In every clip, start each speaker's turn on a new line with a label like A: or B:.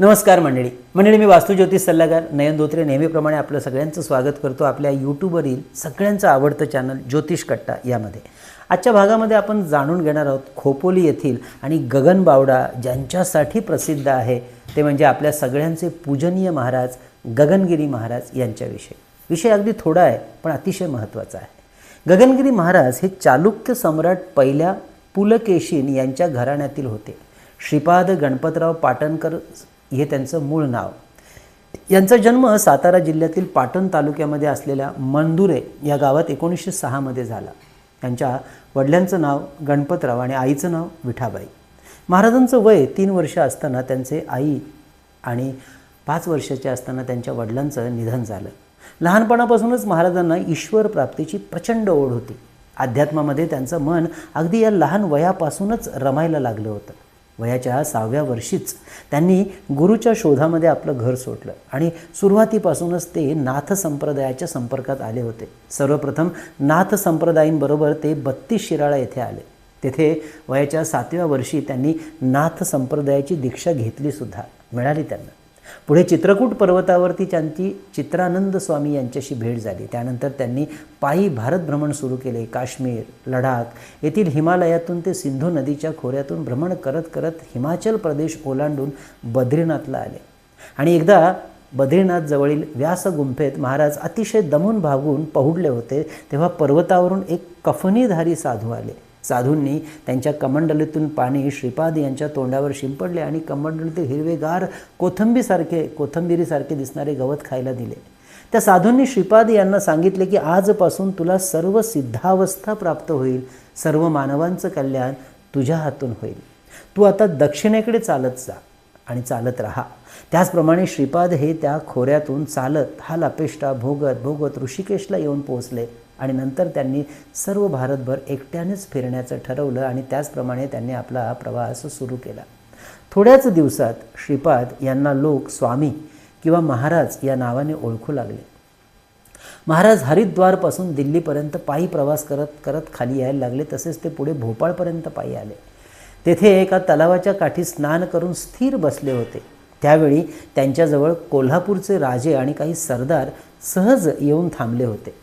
A: नमस्कार मंडळी. मंडळी मी वास्तू ज्योतिष सल्लागार नयन धोत्रे. नेहमीप्रमाणे आपलं सगळ्यांचं स्वागत करतो आपल्या यूट्यूबवरील सगळ्यांचं आवडतं चॅनल ज्योतिष कट्टा यामध्ये. आजच्या भागामध्ये आपण जाणून घेणार आहोत खोपोली येथील आणि गगन बावडा ज्यांच्यासाठी प्रसिद्ध आहे ते म्हणजे आपल्या सगळ्यांचे पूजनीय महाराज गगनगिरी महाराज यांच्याविषयी. विषय अगदी थोडा आहे पण अतिशय महत्त्वाचा आहे. गगनगिरी महाराज हे चालुक्य सम्राट पहिल्या पुलकेशीन यांच्या घराण्यातील होते. श्रीपाद गणपतराव पाटणकर हे त्यांचं मूळ नाव. यांचा जन्म सातारा जिल्ह्यातील पाटण तालुक्यामध्ये असलेल्या मंदुरे या गावात एकोणीसशे सहामध्ये झाला. त्यांच्या वडिलांचं नाव गणपतराव आणि आईचं नाव विठाबाई. महाराजांचं वय तीन वर्ष असताना त्यांचे आई आणि पाच वर्षाचे असताना त्यांच्या वडिलांचं निधन झालं. लहानपणापासूनच महाराजांना ईश्वर प्राप्तीची प्रचंड ओढ होती. अध्यात्मामध्ये त्यांचं मन अगदी या लहान वयापासूनच रमायला लागलं होतं. वयाच्या सहाव्या वर्षीच त्यांनी गुरुच्या शोधामध्ये आपलं घर सोडलं. आणि सुरुवातीपासूनच ते नाथ संप्रदायाच्या संपर्कात आले होते. सर्वप्रथम नाथ संप्रदायींबरोबर ते बत्तीस शिराळा येथे आले. तेथे वयाच्या सातव्या वर्षी त्यांनी नाथ संप्रदायाची दीक्षा घेतलीसुद्धा मिळाली त्यांना. पुढे चित्रकूट पर्वतावरती त्यांची चित्रानंद स्वामी यांच्याशी भेट झाली. त्यानंतर त्यांनी पायी भारत भ्रमण सुरू केले. काश्मीर लडाख येथील हिमालयातून ते सिंधू नदीच्या खोऱ्यातून भ्रमण करत करत हिमाचल प्रदेश ओलांडून बद्रीनाथला आले. आणि एकदा बद्रीनाथ जवळील व्यास गुंफेत महाराज अतिशय दमून भागून पहुडले होते तेव्हा पर्वतावरून एक कफनीधारी साधू आले. साधूंनी त्यांच्या कमंडलीतून पाणी श्रीपाद यांच्या तोंडावर शिंपडले आणि कमंडलीतील हिरवेगार कोथंबीसारखे कोथंबिरीसारखे दिसणारे गवत खायला दिले. त्या साधूंनी श्रीपाद यांना सांगितले की आजपासून तुला सर्व सिद्धावस्था प्राप्त होईल. सर्व मानवांचं कल्याण तुझ्या हातून होईल. तू आता दक्षिणेकडे चालत जा आणि चालत राहा. त्याचप्रमाणे श्रीपाद हे त्या खोऱ्यातून चालत हा लपेष्टा भोगत भोगत ऋषिकेशला येऊन पोहोचले. आणि नंतर त्यांनी सर्व भारतभर एकट्यानेच फिरण्याचं ठरवलं आणि त्याचप्रमाणे त्यांनी आपला प्रवास सुरू केला. थोड्याच दिवसात श्रीपाद यांना लोक स्वामी किंवा महाराज या नावाने ओळखू लागले. महाराज हरिद्वारपासून दिल्लीपर्यंत पायी प्रवास करत करत खाली यायला लागले तसेच ते पुढे भोपाळपर्यंत पायी आले. तेथे एका तलावाच्या काठी स्नान करून स्थिर बसले होते. त्यावेळी त्यांच्याजवळ कोल्हापूरचे राजे आणि काही सरदार सहज येऊन थांबले होते.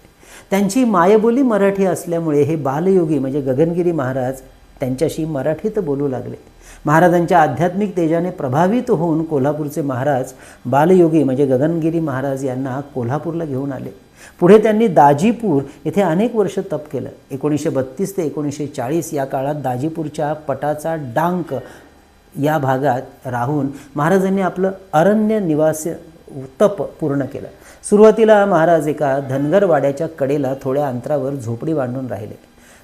A: त्यांची मायबोली मराठी असल्यामुळे हे बालयोगी म्हणजे गगनगिरी महाराज त्यांच्याशी मराठीत बोलू लागले. महाराजांच्या आध्यात्मिक तेजाने प्रभावित होऊन कोल्हापूरचे महाराज बालयोगी म्हणजे गगनगिरी महाराज यांना कोल्हापूरला घेऊन आले. पुढे त्यांनी दाजीपूर येथे अनेक वर्ष तप केलं. एकोणीसशे बत्तीस ते एकोणीसशे चाळीस या काळात दाजीपूरच्या पटाचा डांक या भागात राहून महाराजांनी आपलं अरण्य निवास तप पूर्ण केलं. सुरुवातीला महाराज एका धनगरवाड्याच्या कडेला थोड्या अंतरावर झोपडी बांधून राहिले.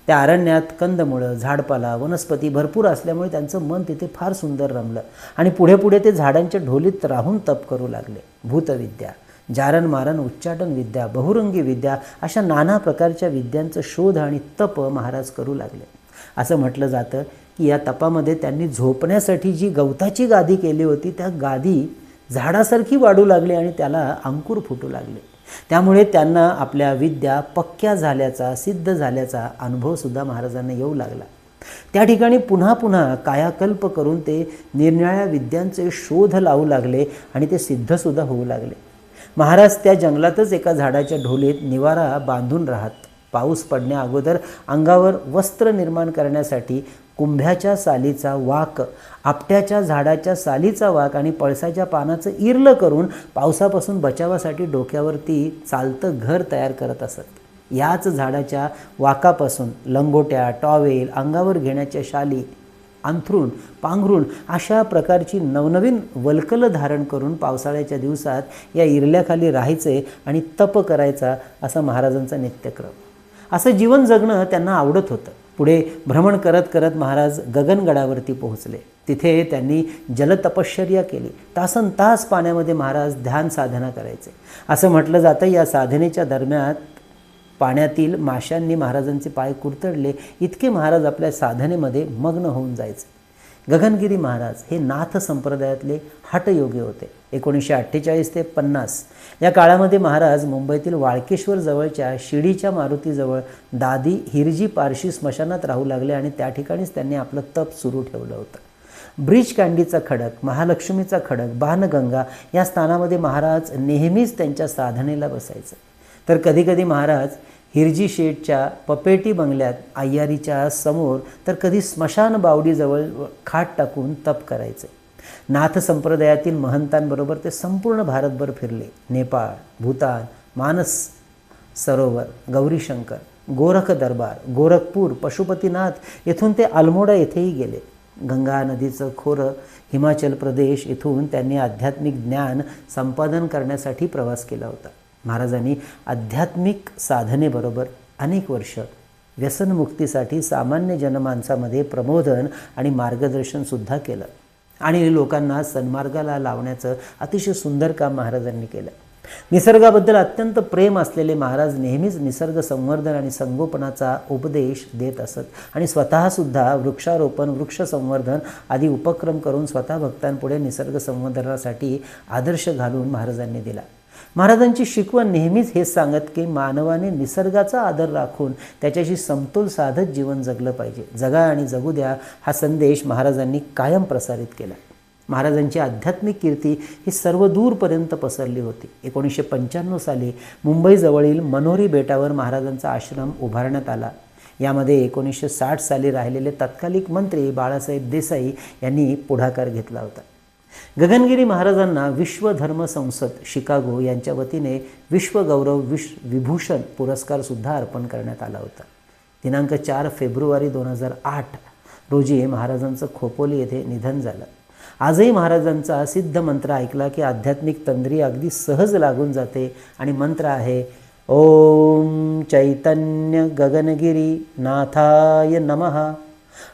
A: त्या अरण्यात कंदमुळं झाडपाला वनस्पती भरपूर असल्यामुळे त्यांचं मन तिथे फार सुंदर रमलं आणि पुढे पुढे ते झाडांच्या ढोलीत राहून तप करू लागले. भूतविद्या जारण मारण उच्चाटन विद्या बहुरंगी विद्या अशा नाना प्रकारच्या विद्यांचं शोध आणि तप महाराज करू लागले. असं म्हटलं जातं की या तपामध्ये त्यांनी झोपण्यासाठी जी गवताची गादी केली होती त्या गादी झाडासारखी वाढू लागली आणि त्याला अंकुर फुटू लागले. त्यामुळे त्यांना आपल्या विद्या पक्क्या झाल्याचा सिद्ध झाल्याचा अनुभवसुद्धा महाराजांना येऊ लागला. त्या ठिकाणी पुन्हा पुन्हा कायाकल्प करून ते निरनिळ्या विद्यांचे शोध लावू लागले आणि ते सिद्धसुद्धा होऊ लागले. महाराज त्या जंगलातच एका झाडाच्या ढोलीत निवारा बांधून राहत. पाऊस पडण्याअगोदर अंगावर वस्त्र निर्माण करण्यासाठी कुंभ्याच्या सालीचा वाक आपट्याच्या झाडाच्या सालीचा वाक आणि पळसाच्या पानाचं इरलं करून पावसापासून बचावासाठी डोक्यावरती चालतं घर तयार करत असत. याच झाडाच्या वाकापासून लंगोट्या टॉवेल अंगावर घेण्याच्या शाली अंथरूण पांघरूण अशा प्रकारची नवनवीन वल्कलं धारण करून पावसाळ्याच्या दिवसात या इरल्याखाली राहायचे आणि तप करायचा असा महाराजांचा नित्यक्रम. असं जीवन जगणं त्यांना आवडत होतं. पुढे भ्रमण करत करत महाराज गगनगडावरती पोहोचले. तिथे त्यांनी जलतपश्चर्या केली. तासन तास पाण्यामध्ये महाराज ध्यान साधना करायचे. असं म्हटलं जातं या साधनेच्या दरम्यान पाण्यातील माशांनी महाराजांचे पाय कुरतडले. इतके महाराज आपल्या साधनेमध्ये मग्न होऊन जायचे. गगनगिरी महाराज हे नाथ संप्रदायातले हटयोगी होते. एकोणीसशे अठ्ठेचाळीस ते पन्नास. या काळामध्ये महाराज मुंबईतील वाळकेश्वर जवळच्या शिडीच्या मारुतीजवळ दादी हिरजी पारशी स्मशानात राहू लागले आणि त्या ठिकाणीच त्यांनी आपलं तप सुरू ठेवलं होतं. ब्रिज कँडीचा खडक महालक्ष्मीचा खडक बाणगंगा या स्थानामध्ये महाराज नेहमीच त्यांच्या साधनेला बसायचं. तर कधीकधी महाराज हिरजी शेठच्या पपेटी बंगल्यात आय्यारीच्या समोर तर कधी स्मशान बावडीजवळ खाट टाकून तप करायचे. नाथ संप्रदायातील महंतांबरोबर ते संपूर्ण भारतभर फिरले. नेपाळ भूतान मानस सरोवर गौरीशंकर गोरख दरबार गोरखपूर पशुपतीनाथ येथून ते अल्मोडा येथेही गेले. गंगा नदीचं खोरं हिमाचल प्रदेश येथून त्यांनी आध्यात्मिक ज्ञान संपादन करण्यासाठी प्रवास केला होता. महाराजांनी आध्यात्मिक साधनेबरोबर अनेक वर्ष व्यसनमुक्तीसाठी सामान्य जनमानसामध्ये प्रबोधन आणि मार्गदर्शनसुद्धा केलं. आणि लोकांना सन्मार्गाला लावण्याचं अतिशय सुंदर काम महाराजांनी केलं. निसर्गाबद्दल अत्यंत प्रेम असलेले महाराज नेहमीच निसर्ग संवर्धन आणि संगोपनाचा उपदेश देत असत. आणि स्वतःसुद्धा वृक्षारोपण वृक्ष संवर्धन आदी उपक्रम करून स्वतः भक्तांपुढे निसर्ग संवर्धनासाठी आदर्श घालून महाराजांनी दिला. महाराजांची शिकवण नेहमीच हे सांगत की मानवाने निसर्गाचा आदर राखून त्याच्याशी समतोल साधत जीवन जगलं पाहिजे. जगा आणि जगू द्या हा संदेश महाराजांनी कायम प्रसारित केला. महाराजांची आध्यात्मिक कीर्ती ही सर्व दूरपर्यंत पसरली होती. एकोणीसशे पंच्याण्णव साली मुंबईजवळील मनोरी बेटावर महाराजांचा आश्रम उभारण्यात आला. यामध्ये एकोणीसशे साठ साली राहिलेले तत्कालिक मंत्री बाळासाहेब देसाई यांनी पुढाकार घेतला होता. गगनगिरी महाराजांना विश्व धर्म संसद शिकागो यांच्या वतीने विश्वगौरव विश विभूषण पुरस्कारसुद्धा अर्पण करण्यात आला होता. दिनांक चार फेब्रुवारी दोन हजार आठ रोजी महाराजांचं खोपोली येथे निधन झालं. आजही महाराजांचा सिद्ध मंत्र ऐकला की आध्यात्मिक तंद्री अगदी सहज लागून जाते आणि मंत्र आहे ओम चैतन्य गगनगिरी नाथाय नमः.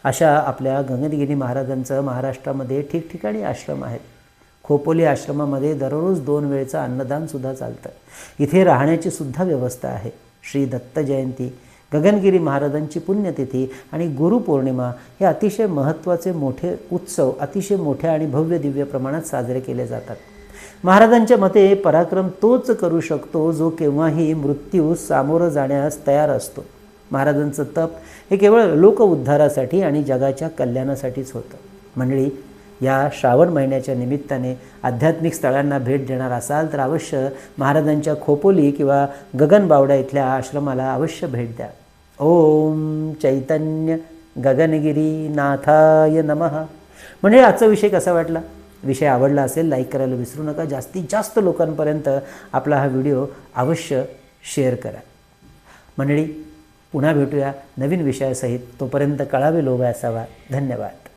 A: अशा आपल्या गगनगिरी महाराजांचं महाराष्ट्रामध्ये ठिकठिकाणी आश्रम आहेत. खोपोली आश्रमामध्ये दररोज दोन वेळचं अन्नदानसुद्धा चालतं. इथे राहण्याची सुद्धा व्यवस्था आहे. श्री दत्त जयंती गगनगिरी महाराजांची पुण्यतिथी आणि गुरुपौर्णिमा हे अतिशय महत्त्वाचे मोठे उत्सव अतिशय मोठ्या आणि भव्य दिव्य प्रमाणात साजरे केले जातात. महाराजांच्या मते पराक्रम तोच करू शकतो जो केव्हाही मृत्यू सामोरं जाण्यास तयार असतो. महाराजांचं तप हे केवळ लोक उद्धारासाठी आणि जगाच्या कल्याणासाठीच होतं. मंडळी या श्रावण महिन्याच्या निमित्ताने आध्यात्मिक स्थळांना भेट देणार असाल तर अवश्य महाराजांच्या खोपोली किंवा गगनबावडा इथल्या आश्रमाला अवश्य भेट द्या. ओम चैतन्य गगनगिरी नाथाय नमः. म्हणजे आजचा विषय कसा वाटला? विषय आवडला असेल लाईक करायला विसरू नका. जास्तीत जास्त लोकांपर्यंत आपला हा व्हिडिओ अवश्य शेअर करा. मंडळी पुन्हा भेटूया नवीन विषयासहित. तोपर्यंत कळावे लोभ असावा. धन्यवाद.